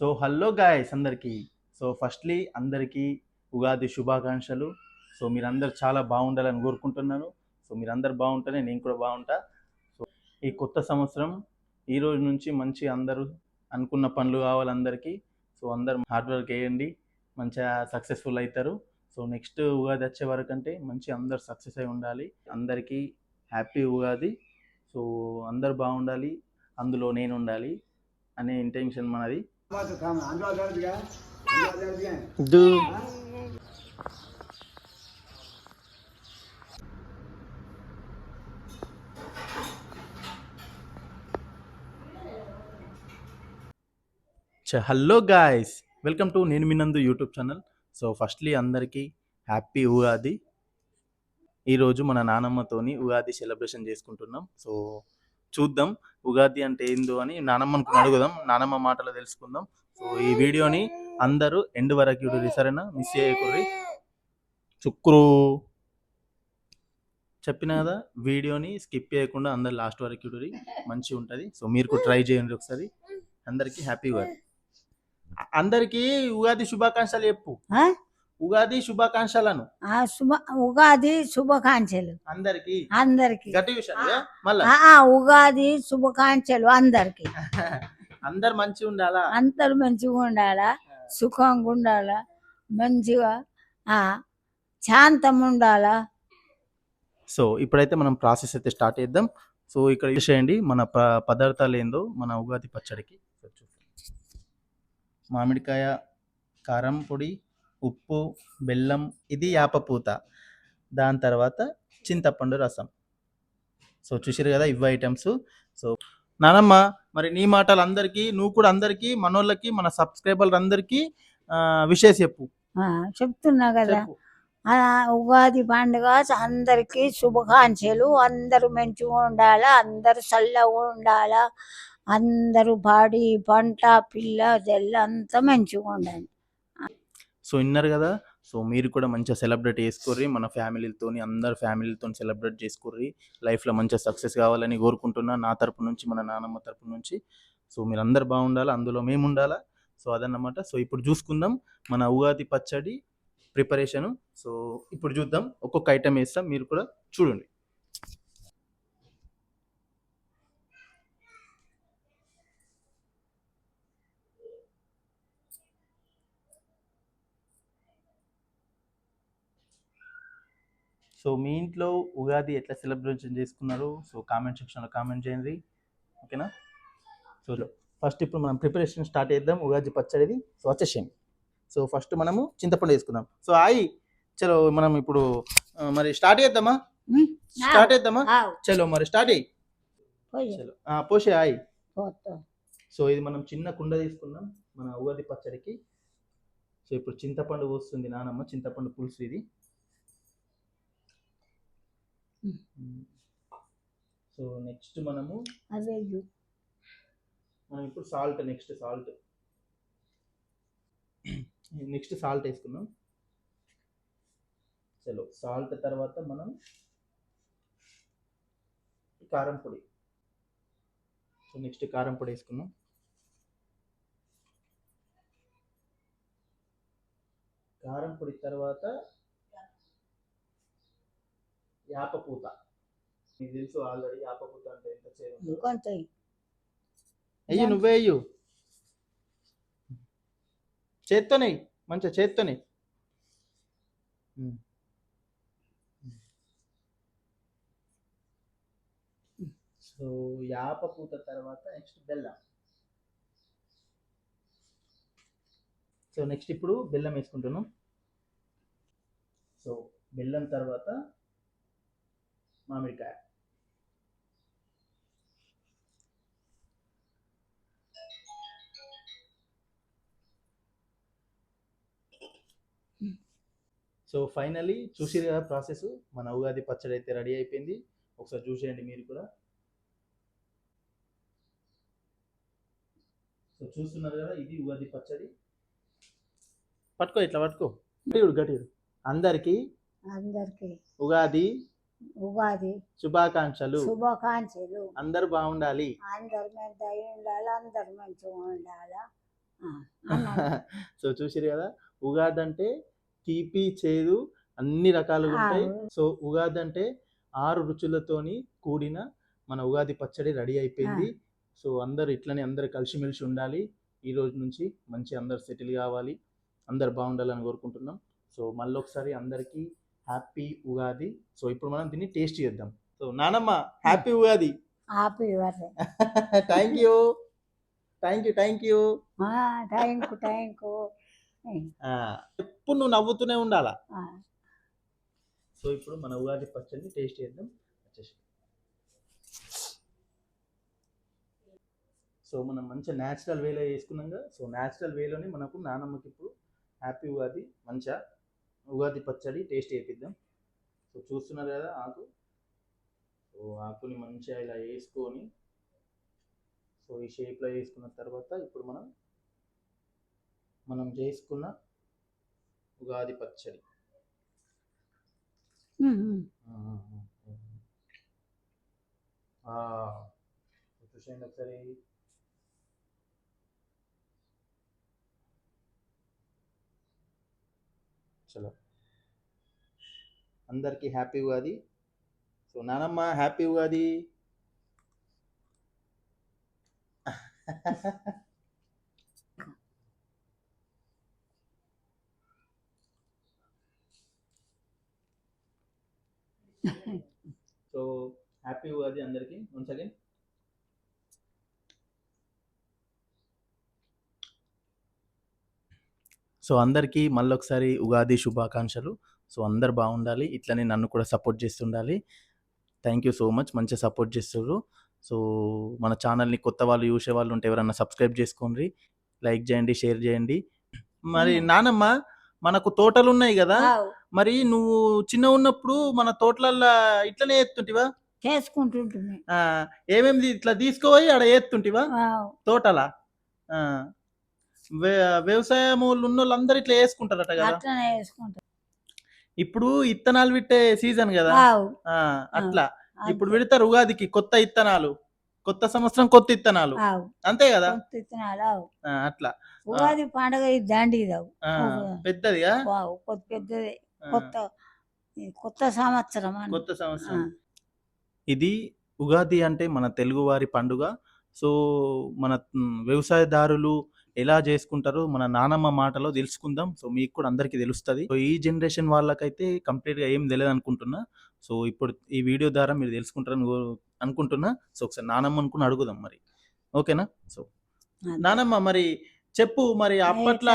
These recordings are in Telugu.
సో హలో గాయస్ అందరికీ. సో ఫస్ట్లీ అందరికీ ఉగాది శుభాకాంక్షలు. సో మీరందరూ చాలా బాగుండాలని కోరుకుంటున్నాను. సో మీరందరు బాగుంటేనే నేను కూడా బాగుంటా. సో ఈ కొత్త సంవత్సరం ఈ రోజు నుంచి మంచి అందరూ అనుకున్న పనులు కావాలి అందరికీ. సో అందరు హార్డ్ వర్క్ వేయండి మంచిగా సక్సెస్ఫుల్ అవుతారు. సో నెక్స్ట్ ఉగాది వచ్చే వరకు అంటే మంచి అందరు సక్సెస్ అయి ఉండాలి. అందరికీ హ్యాపీ ఉగాది. సో అందరు బాగుండాలి అందులో నేను ఉండాలి అనే ఇంటెన్షన్ మనది. హలో గాయస్ వెల్కమ్ టు నేను మినందు యూట్యూబ్ ఛానల్ సో ఫస్ట్లీ అందరికీ హ్యాపీ ఉగాది. ఈరోజు మన నానమ్మతోని ఉగాది సెలబ్రేషన్ చేసుకుంటున్నాం. సో చూద్దాం. ఉగాది అంటే ఏందో అని నానమ్మను అడుగుదాం. నానమ్మ మాటలు తెలుసుకుందాం. సో ఈ వీడియోని అందరూ ఎండ్ వరకు చూడండి సరేనా? మిస్ చేయకూడదు. చుక్రు. చెప్పిన కదా వీడియోని స్కిప్ చేయకుండా అందరు లాస్ట్ వరకు చూడండి. మంచిగా ఉంటుంది. సో మీరు కూడా ట్రై చేయండి ఒకసారి. అందరికీ హ్యాపీ ఉగాది. అందరికీ ఉగాది శుభాకాంక్షలు చెప్పు. ఉగాది శుభాకాంక్షలను. ఆ శుభ ఉగాది శుభాకాంక్షలు. అందరికి. అందరికి. గట్టి విషయం మళ్ళా. ఆ, ఉగాది శుభాకాంక్షలు అందరికి. అందరు మంచిగా ఉండాలా? అందరు మంచిగా ఉండాలా? సుఖంగా ఉండాలా? మంచిగా ఆ శాంతం ఉండాలా? సో ఇప్పుడైతే మనం ప్రాసెస్ అయితే స్టార్ట్ చేద్దాం. సో ఇక్కడ చేయండి. మన పదార్థాలు ఏందో మన ఉగాది పచ్చడికి. మామిడికాయ కారం పొడి ఉప్పు బెల్లం ఇది యాపపూత దాని తర్వాత చింతపండు రసం. సో చూసారు కదా ఇవి ఐటమ్స్. సో నానమ్మ మరి నీ మాటలు అందరికీ నువ్వు కూడా అందరికీ మనోళ్ళకి మన సబ్స్క్రైబర్లు అందరికీ విషయం చెప్పు. చెప్తున్నా కదా. ఉగాది పండుగ అందరికి శుభాకాంక్షలు. అందరూ మంచిగా ఉండాలా అందరూ చల్లగా ఉండాలా అందరూ పాడి పంట పిల్ల జల్ల అంతా మంచిగా ఉండాలి. సో విన్నారు కదా. సో మీరు కూడా మంచిగా సెలబ్రేట్ చేసుకోర్రి. మన ఫ్యామిలీతోని అందరు ఫ్యామిలీతో సెలబ్రేట్ చేసుకోర్రి. లైఫ్లో మంచిగా సక్సెస్ కావాలని కోరుకుంటున్నా నా తరపు నుంచి మన నానమ్మ తరపు నుంచి. సో మీరు అందరు బాగుండాలి? అందులో మేము ఉండాలా సో అదన్నమాట. సో ఇప్పుడు చూసుకుందాం. మన ఉగాది పచ్చడి ప్రిపరేషను. సో ఇప్పుడు చూద్దాం. ఒక్కొక్క ఐటెం వేస్తాం. మీరు కూడా చూడండి. సో మీ ఇంట్లో ఉగాది ఎట్లా సెలబ్రేషన్ చేసుకున్నారు? సో కామెంట్ సెక్షన్లో కామెంట్ చేయండి. ఓకేనా? సో ఫస్ట్ ఇప్పుడు మనం ప్రిపరేషన్ స్టార్ట్ చేద్దాం. ఉగాది పచ్చడిది. సో వచ్చేసేయండి సో ఫస్ట్ మనము చింతపండు వేసుకుందాం. సో ఆయి చలో మనం ఇప్పుడు మరి స్టార్ట్ చేద్దామా? స్టార్ట్ చేద్దామా? చలో మరి స్టార్ట్ అయ్యి చలో పోసే ఆయి. సో ఇది మనం చిన్న కుండ తీసుకున్నాం మన ఉగాది పచ్చడికి. సో ఇప్పుడు చింతపండు పోస్తుంది నానమ్మ చింతపండు పులుసు ఇది. సో నెక్స్ట్ మనము. మనం ఇప్పుడు salt next salt next salt వేసుకున్నాం చలో సాల్ట్ తర్వాత మనం కారం పొడి. సో నెక్స్ట్ కారం పొడి వేసుకున్నాం కారం పొడి తర్వాత యాపపూత తెలుసు ఆల్రెడీ యాపపూత అంటే ఎంత. ఇంకొంత ఇయ్యి. అయ్యి నువ్వే అయ్యు చేత్తోనే. మంచిగా చేత్తోనే. సో యాప పూత తర్వాత నెక్స్ట్ బెల్లం సో నెక్స్ట్ ఇప్పుడు బెల్లం వేసుకుంటున్నాం సో బెల్లం తర్వాత మామిడికాయ. సో ఫైనలీ చూసిరు కదా ప్రాసెస్ మన ఉగాది పచ్చడి అయితే రెడీ అయిపోయింది. ఒకసారి చూసేయండి మీరు కూడా. సో చూస్తున్నారు కదా ఇది ఉగాది పచ్చడి. పట్టుకో ఇట్లా పట్టుకో. గట్టిడు అందరికీ అందరికి. ఉగాది ఉగాది శుభాకాంక్షలు. శుభాకాంక్షలు. అందరూ బాగుండాలి. అందరు మీద ఉండాలి అందరు మంచిగా ఉండాలా. సో చూసిరు కదా ఉగాది అంటే తీపి చేదు అన్ని రకాలుగా ఉంటాయి. సో ఉగాది అంటే ఆరు రుచులతోని కూడిన మన ఉగాది పచ్చడి రెడీ అయిపోయింది. సో అందరు ఇట్లనే అందరు కలిసిమెలిసి ఉండాలి. ఈ రోజు నుంచి మంచి అందరు సెటిల్ కావాలి. అందరు బాగుండాలని కోరుకుంటున్నాం. సో మళ్ళీ ఒకసారి అందరికీ హ్యాపీ ఉగాది. సో ఇప్పుడు మనం దీన్ని టేస్ట్ చేద్దాం. సో నానమ్మ happy Ugadi. Happy birthday thank you. Thank you thank you. Thank you thank you. ఎప్పుడు నువ్వు నవ్వుతూనే ఉండాలా? సో ఇప్పుడు మన ఉగాది పచ్చడిని టేస్ట్ చేద్దాం. వచ్చేసి. సో మనం మంచిగా న్యాచురల్ వేలో వేసుకున్నాం కదా. సో న్యాచురల్ వేలోనే మనకు నానమ్మకి ఇప్పుడు హ్యాపీ ఉగాది మంచిగా ఉగాది పచ్చడి టేస్ట్ చేపిద్దాం. సో చూస్తున్నారు కదా ఆకు. సో ఆకుని మంచిగా ఇలా వేసుకొని సో ఈ షేప్లో వేసుకున్న తర్వాత ఇప్పుడు మనం మనం చేసుకున్న ఉగాది పచ్చడి. చూసేయండి ఒకసారి చలో అందరికీ హ్యాపీ ఉగాది సో నానమ్మ happy Ugadi so happy Ugadi అందరికీ వన్స్ అగైన్ సో అందరికీ మళ్ళొకసారి ఉగాది శుభాకాంక్షలు. సో అందరు బాగుండాలి. ఇట్లనే నన్ను కూడా support చేస్తుండాలి. Thank you so much. మంచిగా సపోర్ట్ చేస్తున్నారు సో మన ఛానల్ని కొత్త వాళ్ళు చూసే వాళ్ళు ఉంటే ఎవరన్నా సబ్స్క్రైబ్ చేసుకోండి. లైక్ చేయండి షేర్ చేయండి. మరి మ్మ్. నానమ్మ మనకు తోటలు ఉన్నాయి కదా మరి నువ్వు చిన్న ఉన్నప్పుడు మన తోటలల్లో ఇట్లనే ఎత్తుంటివా? చేసుకుంటుంటుంది ఆ, ఏమేమి ఇట్లా తీసుకుపోయి ఆడ ఎత్తుంటివా? ఆవ్, తోటలా? వ్యవసాయం వాళ్ళు ఉన్న వాళ్ళందరూ ఇట్లా వేసుకుంటారట కదా? అట్లనే ఇప్పుడు ఇత్తనాలు పెట్టే సీజన్ కదా? ఆవ్, ఆ, అట్లా. ఇప్పుడు పెడతారు ఉగాదికి కొత్త ఇత్తనాలు. కొత్త సంవత్సరం కొత్త ఇత్తనాలు. ఆవ్, అంతే కదా? కొత్త విత్తనాలు ఆవ్. ఆ, అట్లా. ఉగాది పండగ ఆ, అవును. పెద్దదిగా వావ్, కొత్త పెద్దది. ఆ, కొత్త కొత్త సంవత్సరం అని. కొత్త ఆ, సంవత్సరం ఇది ఉగాది అంటే మన తెలుగువారి పండుగ. సో మన మ్, వ్యవసాయదారులు ఎలా చేసుకుంటారో మన నానమ్మ మాటలో తెలుసుకుందాం. సో మీకు కూడా అందరికీ తెలుస్తుంది. సో ఈ జనరేషన్ వాళ్ళకైతే కంప్లీట్గా ఏం తెలియదు అనుకుంటున్నా సో ఇప్పుడు ఈ వీడియో ద్వారా మీరు తెలుసుకుంటారని అనుకుంటున్నా. సో ఒకసారి నానమ్మ అనుకుని అడుగుదాం మరి. ఓకేనా? సో. నానమ్మ మరి చెప్పు మరి అప్పట్లో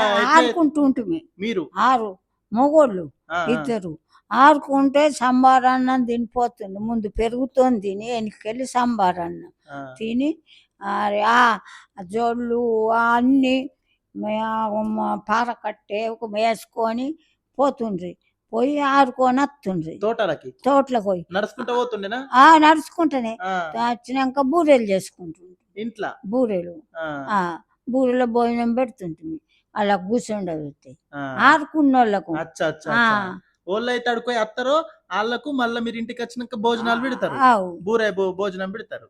మీరు. ఆరు మొగోళ్ళు ఇద్దరు. ఆడుకుంటే సంబారన్నం తినిపోతుంది. ముందు పెరుగుతోంది తిని వెనకెళ్ళి సంబారన్నం తిని జోళ్ళు అన్నీ పార కట్టే ఒక వేసుకొని పోతుండ్రి. పోయి ఆడుకొని వస్తుండ్రి తోటలకి? తోటలకు పోయి. నడుచుకుంటూ పోతుండేనా? ఆ నడుచుకుంటేనే. వచ్చినాక బూరెలు చేసుకుంటుండ్రి. ఇంట్లో? బూరెలు. బూరెలో భోజనం పెడుతుంటుంది. అలా కూర్చుండబెట్టి ఆ. ఆడుకున్న వాళ్ళకు అచ్చా అచ్చా ఆ, అచ్చా. వాళ్ళు అయితే అడుకోయి వస్తారో వాళ్ళకు మళ్ళీ మీరు ఇంటికి వచ్చినాక భోజనాలు పెడతారు. బూరే భోజనం పెడతారు.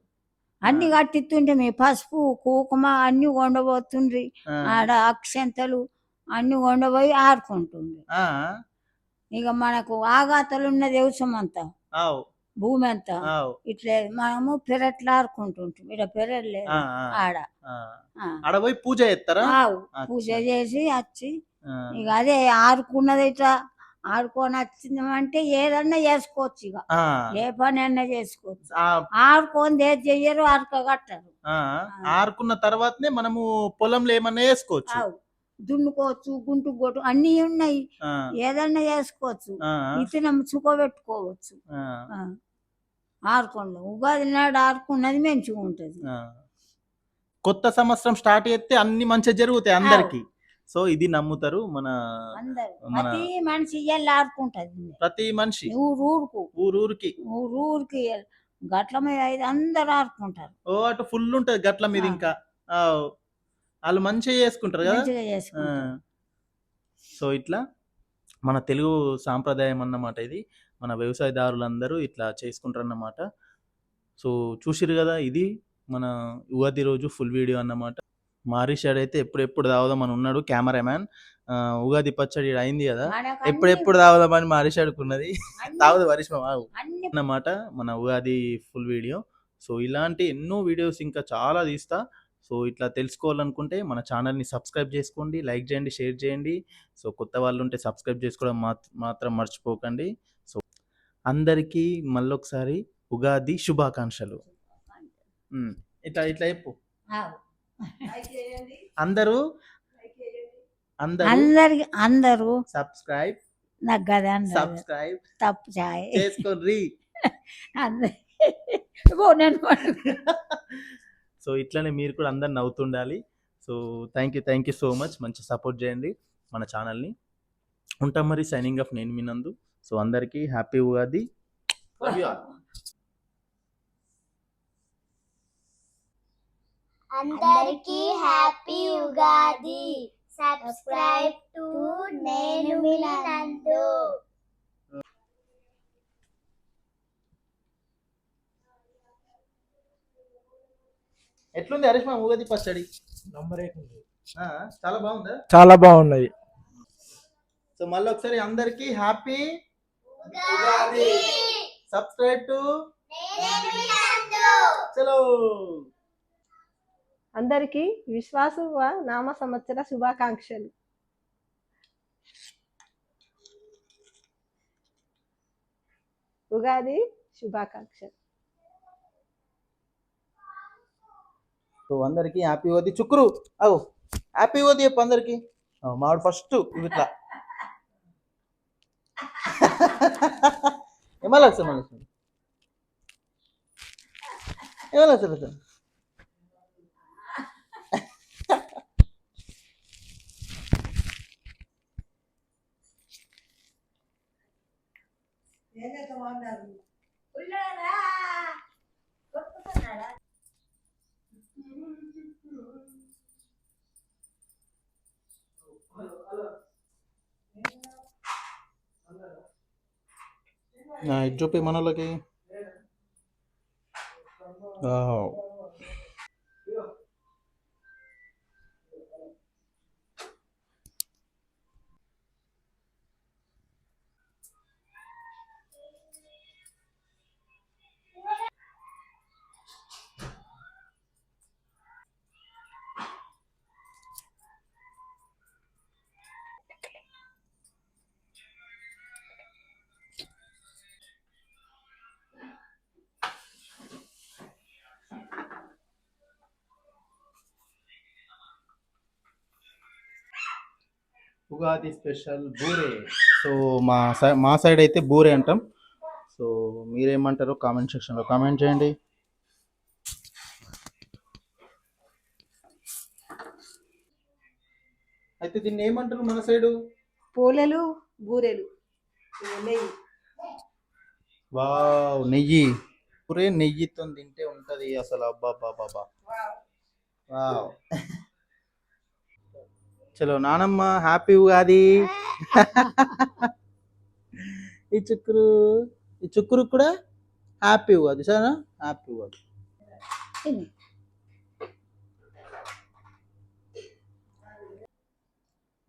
అన్ని కట్టిస్తుంటే మీ పసుపు కుంకుమ అన్ని కొండబోతుండ్రి ఆడ అక్షంతలు అన్ని కొండపోయి ఆడుకుంటుండ్రి ఇక మనకు ఆగాతలు ఉన్న దేవసం అంతా భూమి అంతా ఇట్లే మనము పెరట్లు ఆడుకుంటుంటాం ఇక్కడ ఆ, ఆడ. ఆ. ఆ. ఆడ పోయి పూజ చేస్తారా. పూజ చేసి వచ్చి ఇక అదే ఆడుకున్నది ఇట్లా ఆడుకొని వచ్చిందంటే ఏదన్నా చేసుకోవచ్చు ఇక ఏ పని అన్నా చేసుకోవచ్చు ఆడుకొని ఏది చెయ్యరు ఆడుక కట్టరు ఆ, ఆరుకున్న తర్వాతనే మనము పొలంలో ఏమన్నా వేసుకోవచ్చు దున్నుకోవచ్చు గుంటు కొట్టు అన్ని ఉన్నాయి. ఏదన్నా చేసుకోవచ్చు. ఇతనం చుకోబెట్టుకోవచ్చు. ఆడుకోండి ఉగాది నాడు ఆడుకున్నది మంచిగా ఉంటది. కొత్త సంవత్సరం స్టార్ట్ చేస్తే అన్ని మంచిగా జరుగుతాయి అందరికి. సో ఇది నమ్ముతారు మన మన- ప్రతి మనిషి ఇయ్యాలి ఆడుకుంటది ప్రతి మనిషి. ఊరూరికి. ఊరు ఊరికి గట్ల మీద అయితే అందరు ఆడుకుంటారు ఓ అటు ఫుల్ ఉంటది గట్ల మీద. ఇంకా. ఆ, వాళ్ళు మంచిగా చేసుకుంటారు కదా? సో ఇట్లా మన తెలుగు సాంప్రదాయం అన్నమాట ఇది. మన వ్యవసాయదారులందరూ ఇట్లా చేసుకుంటారు అన్నమాట సో చూసిరు కదా ఇది? మన ఉగాది రోజు ఫుల్ వీడియో అన్నమాట. మా హరీషాడ్ అయితే ఎప్పుడెప్పుడు తాగుదామని ఉన్నాడు కెమెరామ్యాన్. ఉగాది పచ్చడి అయింది కదా. ఎప్పుడెప్పుడు తాగుదామని ఉన్నది తాగుదు ఆగు. అన్ని అన్నమాట మన ఉగాది ఫుల్ వీడియో. సో ఇలాంటి ఎన్నో వీడియోస్ ఇంకా చాలా తీస్తా. సో ఇట్లా తెలుసుకోవాలనుకుంటే మన ఛానల్ని సబ్స్క్రైబ్ చేసుకోండి లైక్ చేయండి షేర్ చేయండి. సో కొత్త వాళ్ళు ఉంటే సబ్స్క్రైబ్ చేసుకోవడం మాత్- మాత్రం మర్చిపోకండి. సో అందరికీ మళ్ళొకసారి ఉగాది శుభాకాంక్షలు. ఇట్లా ఇట్లా చెప్పు. అందరూ అందరూ అందరికి అందరూ సబ్స్క్రైబ్ నాకు కదా. సబ్స్క్రైబ్ తప్పు చాయ్. చేసుకోండి సో ఇట్లనే మీరు కూడా అందరు నవ్వుతుండాలి. So thank you thank you so much మంచి సపోర్ట్ చేయండి మన ఛానల్ని ఉంటాం మరి సైనింగ్ ఆఫ్ నేను మీ నందు. సో అందరికీ హ్యాపీ ఉగాది. అందరికీ హ్యాపీ ఉగాది. సబ్స్క్రైబ్ టు నేను మిలనందు ఎట్లుంది హరీష్ మా ఉగాది పచ్చడి? ఆ, చాలా బాగుందా? చాలా బాగున్నాయి. సో మళ్ళీ ఒకసారి అందరికీ హ్యాపీ ఉగాది. సబ్స్క్రైబ్ టు చలో. అందరికీ విశ్వాసు నామ సంవత్సర శుభాకాంక్షలు. ఉగాది శుభాకాంక్షలు. సో అందరికి హ్యాపీ ఉగాది. చుక్కురు అవు హ్యాపీ ఉగాది చెప్పు అందరికి. మావాడు ఫస్ట్ ఇట్లా. ఏమలా సార్ మళ్ళీ ఏమలా సార్ సార్ ఇది చూపి మన వాళ్ళకి వావ్. ఉగాది స్పెషల్ బూరే. సో మా సై మా సైడ్ అయితే బూరే అంటాం. సో మీరేమంటారో కామెంట్ సెక్షన్లో కామెంట్ చేయండి. అయితే దీన్ని ఏమంటారు మన సైడు? పూలలు బూరెలు. నెయ్యి. వావ్ నెయ్యి. బూరే నెయ్యితో తింటే ఉంటది అసలు. అబ్బా బాబా వావ్. చలో నానమ్మ హ్యాపీ ఉగాది. ఈ చుక్కురు ఈ చుక్కురు కూడా హ్యాపీ ఉగాది సరేనా? హ్యాపీ ఉగాది.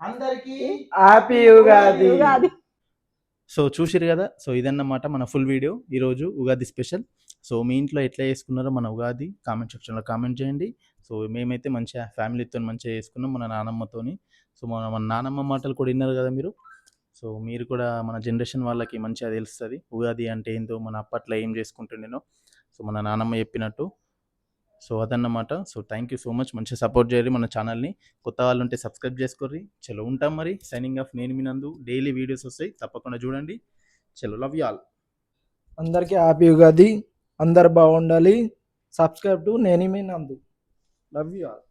అందరికీ హ్యాపీ ఉగాది. సో చూసిరు కదా సో ఇదన్నమాట మన ఫుల్ వీడియో ఈరోజు ఉగాది స్పెషల్. సో మీ ఇంట్లో ఎట్లా చేసుకున్నారో మన ఉగాది కామెంట్ సెక్షన్లో కామెంట్ చేయండి. సో మేమైతే మంచిగా ఫ్యామిలీతో మంచిగా చేసుకున్నాం మన నానమ్మతోని. సో మన మన నానమ్మ మాటలు కూడా విన్నారు కదా మీరు. సో మీరు కూడా మన జనరేషన్ వాళ్ళకి మంచిగా తెలుస్తుంది. ఉగాది అంటే ఏందో మన అప్పట్లో ఏం చేసుకుంటుండేనో. సో మన నానమ్మ చెప్పినట్టు. సో అదన్నమాట. So thank you so much మంచిగా సపోర్ట్ చేయాలి మన ఛానల్ని కొత్త వాళ్ళు ఉంటే సబ్స్క్రైబ్ చేసుకోర్రి. చలో ఉంటాం మరి. సైనింగ్ ఆఫ్ నేను మీ నందు. డైలీ వీడియోస్ వస్తాయి. తప్పకుండా చూడండి. చలో లవ్ యూ ఆల్ అందరికీ హ్యాపీ ఉగాది. అందరు బాగుండాలి. సబ్స్క్రైబ్ టు నేను మీ నందు. Love you all